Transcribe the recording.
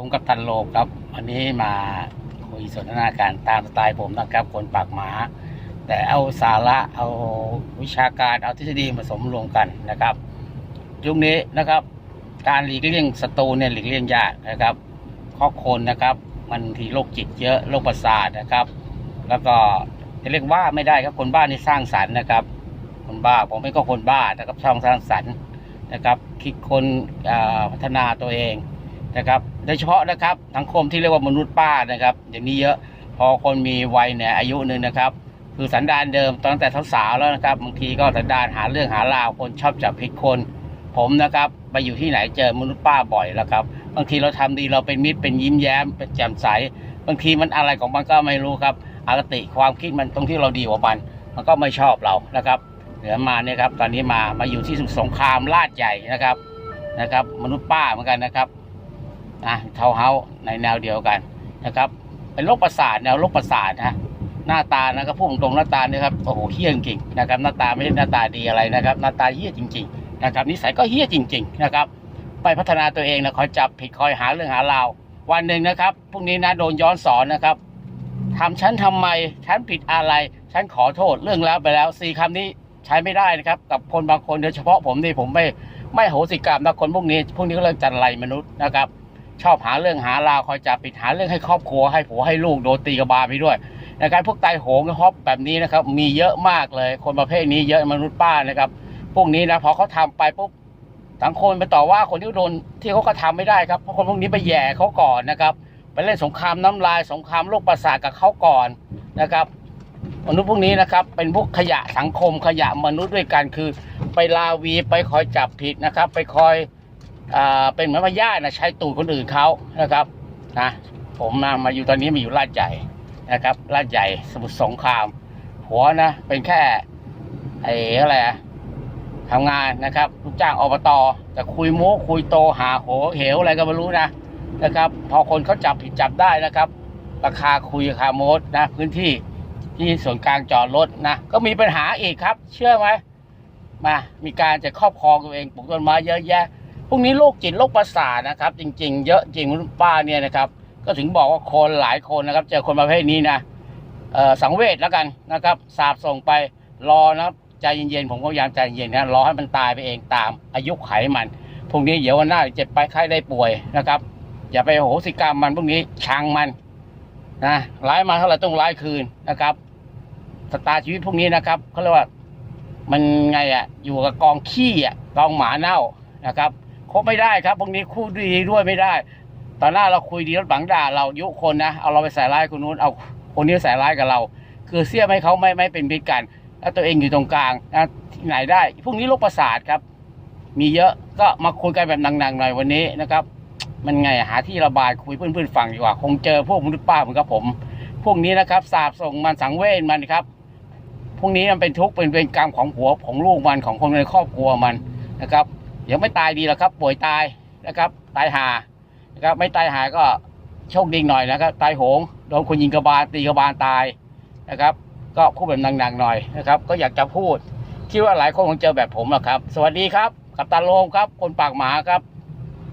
ผมกับทันโลครับ วันนี้มาคุยสนทนาการตามสไตล์ผมนะครับคนปากหมา แต่เอาสาระเอาวิชาการเอาทฤษฎีผสมรวมกันนะครับยุคนี้นะครับ การหลีกเลี่ยงศัตรูเนี่ยหลีกเลี่ยงยากนะครับข้อคนนะครับ มันทีโรคจิตเยอะโรคประสาทนะครับ แล้วก็จะเรียกว่าไม่ได้ครับคนบ้านี่สร้างสรรค์นะครับ คนบ้าผมไม่ก็คนบ้านะครับช่องสร้างสรรค์นะครับ คิดคนพัฒนาตัวเอง นะครับโดยเฉพาะนะครับสังคมที่เรียกว่ามนุษย์ป้านะครับ อย่างนี้เยอะพอคนมีวัยเนี่ยอายุหนึ่งนะครับ คือสันดานเดิมตั้งแต่สาวๆแล้วนะครับบางทีก็สันดานหาเรื่องหาราวคนชอบจับผิดคน ผมนะครับไปอยู่ที่ไหนเจอมนุษย์ป้าบ่อยแล้วครับบางทีเราทำดีเราเป็นมิตรเป็นยิ้มแย้มเป็นแจ่มใสบางทีมันอะไรของมันก็ไม่รู้ครับอคติความคิดมันตรงที่เราดีกว่ามันมันก็ไม่ชอบเรานะครับเหนือมาเนี่ยครับตอนนี้มามาอยู่ที่สมุทรสงครามลาดใหญ่นะครับนะครับ มนุษย์ป้าเหมือนกันนะครับ นะเทาเฮาในแนวเดียวกันนะครับเป็นโรคประสาทแนวโรคประสาทนะหน้าตานะครับพูดตรงหน้าตาเนี่ยครับโอ้โหเฮี้ยจริงๆนะครับหน้าตาไม่ใช่หน้าตาดีอะไรนะครับ หน้าตาเฮี้ยจริงๆนะครับนิสัยก็เฮี้ยจริง ๆ นะครับ ไปพัฒนาตัวเองนะคอยจับผิดคอยหาเรื่องหาราววันหนึ่งนะครับพรุ่งนี้นะโดนย้อนสอนนะครับทำฉันทำไมฉันผิดอะไร ฉันขอโทษเรื่องแล้วไปแล้วสี่คำนี้ใช้ไม่ได้นะครับกับคนบางคนโดยเฉพาะผมนี่ผมไม่ไม่โหสิกรรมนะคนพวกนี้พวกนี้ก็เรื่องจันไรมนุษย์นะครับ ชอบหาเรื่องหาราวคอยจับผิดหาเรื่องให้ครอบครัวให้ผัวให้ลูกโดนตีกระบาลไปด้วยนะครับพวกไตโหงฮอบแบบนี้นะครับ มีเยอะมากเลย คนประเภทนี้เยอะมนุษย์ป้านะครับ พวกนี้นะพอเขาทำไปปุ๊บสังคมไปต่อว่าคนที่โดนที่เขาก็ทำไม่ได้ครับเพราะคนพวกนี้ไปแย่เขาก่อนนะครับ ไปเล่นสงครามน้ำลายสงครามโรคประสาทกับเขาก่อนนะครับ มนุษย์พวกนี้นะครับ เป็นพวกขยะสังคมขยะมนุษย์ด้วยกันคือ ไปลาวีไปคอยจับผิดนะครับ ไปคอย อ่าเป็นเหมือนว่าญาตินะใช้ตูดคนอื่นเขานะครับนะผมมามาอยู่ตอนนี้มาอยู่ลาดใหญ่นะครับลาดใหญ่สมุทรสงครามหัวนะเป็นแค่ไอ้อะไรอะทำงานนะครับลูกจ้างอบตจะคุยโม้คุยโตหาโหเหวอะไรก็ไม่รู้นะนะครับ พอคนเขาจับผิดจับได้นะครับ ราคาคุยราคาโมดนะ พื้นที่ที่ส่วนกลางจอดรถนะ ก็มีปัญหาอีกครับ เชื่อไหมมา มีการจะครอบครองตัวเองปลูกต้นไม้เยอะแยะ พวกนี้โรคจิตโรคประสาทนะครับ จริง ๆ เยอะจริงคุณป้าเนี่ยนะครับ ก็ถึงบอกว่าคนหลายคนนะครับ เจอคนประเภทนี้นะสังเวชแล้วกันนะครับ สาบส่งไปรอนะครับใจเย็นๆผมก็พยายามใจเย็นนะรอให้มันตายไปเองตาม อายุไขมันพวกนี้เดี๋ยววันหน้าเจ็บไปไข้ได้ป่วยนะครับ อย่าไปโหสิกรรมมันพวกนี้ชังมันนะร้ายมาเท่าไหร่ต้องร้ายคืนนะครับสตาร์ชีวิตพวกนี้นะครับเขาเรียกว่ามันไงอะอยู่กับกองขี้อะกองหมาเน่านะครับ คบไม่ได้ครับพวกนี้คู่ดีด้วยไม่ได้ตอนหน้าเราคุยดีรถบังด่าเรายุคนนะเอาเราไปใส่ร้ายคนนู้นเอาคนนี้ใส่ร้ายกับเรา คือเสี้ยมให้เขาไม่ไม่เป็นมิตรกัน แล้วตัวเองอยู่ตรงกลางนะที่ไหนได้ พวกนี้โรคประสาทครับ มีเยอะก็มาคุยกันแบบหนักๆหน่อยวันนี้นะครับ มันไงหาที่ระบายคุยเพื่อนๆฟังดีกว่า คงเจอพวกมนุษย์ป้าเหมือนกับผม พวกนี้นะครับสาบส่งมันสังเวชมันครับพวกนี้มันเป็นทุกข์เป็นเวรกรรมของผัวของลูกมันของคนในครอบครัวมันนะครับ เดี๋ยวไม่ตายดีหรอกครับ ป่วยตายนะครับ ตายหานะครับ ไม่ตายหาก็โชคดีหน่อยนะครับ ตายโหงโดนคนยิงกระบาลตีกระบาลตายนะครับ ก็พูดแบบหนักๆหน่อยนะครับ ก็อยากจะพูดคิดว่าหลายคนคงเจอแบบผมอะครับ สวัสดีครับ กับตาโลมครับ คนปากหมาครับ